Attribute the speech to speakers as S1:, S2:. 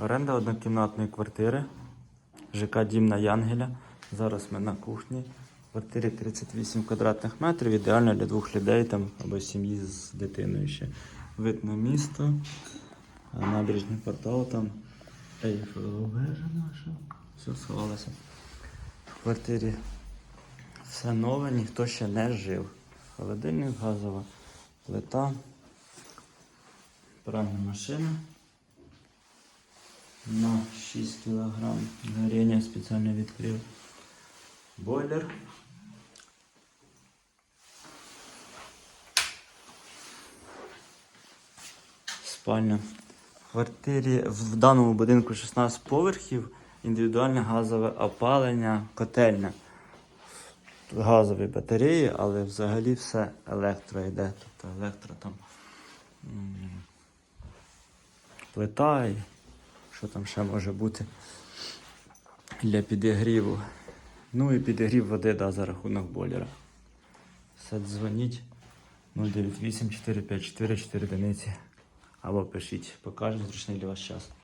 S1: Оренда однокімнатної квартири. ЖК Дім на Янгеля. Зараз ми на кухні. В квартирі 38 квадратних метрів, ідеально для двох людей там, або сім'ї з дитиною ще. Вид на місто, набережний квартал там. Ейфелева вежа наша. Все сховалося. В квартирі все нове, ніхто ще не жив. Холодильник, газова плита, пральна машина на 6 кг горіння спеціально відкрив. Бойлер. Спальня. В квартирі в даному будинку 16 поверхів, індивідуальне газове опалення, котельня. Газові батареї, але взагалі все електро йде. Тобто електро там плита що там ще може бути для підігріву. Ну і підігрів води да, за рахунок бойлера. Все дзвоніть 098 454 4 одиниці. Або пишіть, покажемо зручний для вас час.